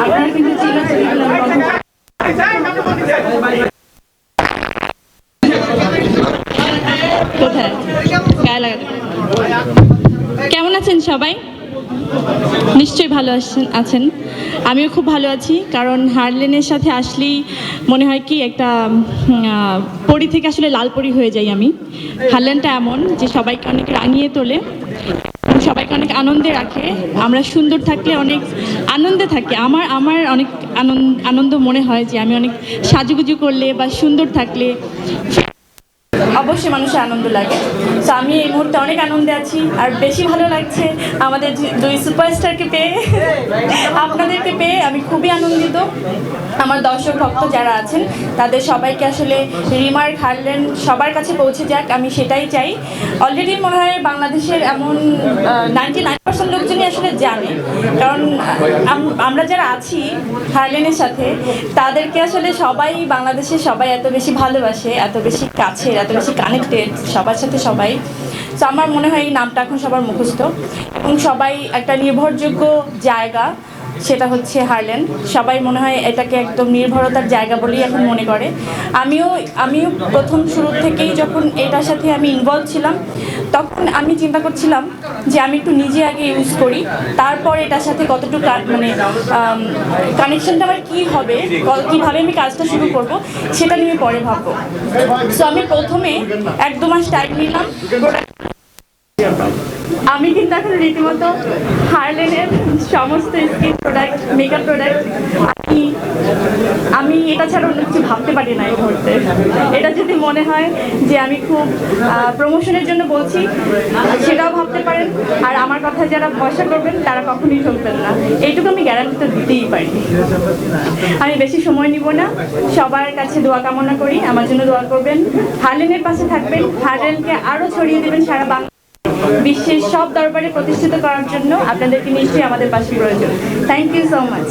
আপনারা কিন্তু চিল্লাচিল্লি করলে কোথায়? গায়ে লাগাতে। আছেন সবাই? নিশ্চয়ই ভালো আছেন আছেন। আমিও খুব ভালো আছি, কারণ হারলেনের সাথে আসলেই মনে হয় কি একটা পরি থেকে আসলে লাল পরি হয়ে যাই আমি। হারলেনটা এমন যে সবাইকে অনেক রাঙিয়ে তোলে সবাইকে অনেক আনন্দে রাখে। আমরা সুন্দর থাকলে অনেক আনন্দে থাকি। আমার আমার অনেক আনন্দ আনন্দ মনে হয় যে আমি অনেক সাজুগুজু করলে বা সুন্দর থাকলে অবশ্যই মানুষের আনন্দ লাগে। তো আমি এই মুহূর্তে অনেক আনন্দে আছি, আর বেশি ভালো লাগছে আমাদের দুই সুপারস্টারকে পেয়ে, আপনাদেরকে পেয়ে আমি খুবই আনন্দিত। আমার দর্শক, ভক্ত যারা আছেন, তাদের সবাইকে আসলে রিমার্ক হারলেন, সবার কাছে পৌঁছে যাক, আমি সেটাই চাই। অলরেডি মনে হয় বাংলাদেশের এমন নাইনটি নাইন পার্সেন্ট লোকজনই আসলে জানে। কারণ আমরা যারা আছি হারলেনের সাথে, তাদেরকে আসলে সবাই বাংলাদেশে সবাই এত বেশি ভালোবাসে, এত বেশি কাছের, এত বেশি কানেক্টেড সবার সাথে সবাই। তো আমার মনে হয় এই নামটা এখন সবার মুখস্থ। এবং সবাই একটা নির্ভরযোগ্য জায়গা। সেটা হচ্ছে হারলেন সবাই মনে হয় এটাকে একদম নির্ভরতার জায়গা বলেই এখন মনে করে। আমিও আমিও প্রথম শুরু থেকেই যখন এটার সাথে আমি ইনভলভ ছিলাম, তখন আমি চিন্তা করছিলাম যে আমি একটু নিজে আগে ইউজ করি, তারপর এটার সাথে কতটুকু মানে কানেকশনটা আমার কী হবে কীভাবে আমি কাজটা শুরু করব, সেটা নিয়ে পরে ভাববো। সো আমি প্রথমে এক দু মাস টাইম নিলাম, product আমি কিন্তু এখন রীতিমতো হারলেনের সমস্ত স্কিন প্রোডাক্ট মেকআপ প্রোডাক্ট আমি আমি এটা ছাড়া অন্য কিছু ভাবতে পারি না এই মুহূর্তে। এটা যদি মনে হয় যে আমি খুব প্রমোশনের জন্য বলছি, সেটাও ভাবতে পারেন। আর আমার কথা যারা ভরসা করবেন, তারা কখনোই ঠকবেন না। এইটুকু আমি গ্যারান্টি তো দিতেই পারি। আমি বেশি সময় নিব না। সবার কাছে দোয়া কামনা করি। আমার জন্য দোয়া করবেন। হারলেনের পাশে থাকবেন। হারলেনকে আরও ছড়িয়ে দেবেন সারা বাংলা বিশ্বের সব দরবারে প্রতিষ্ঠিত করার জন্য আপনাদেরকে নিশ্চয়ই আমাদের পাশে প্রয়োজন। Thank you so much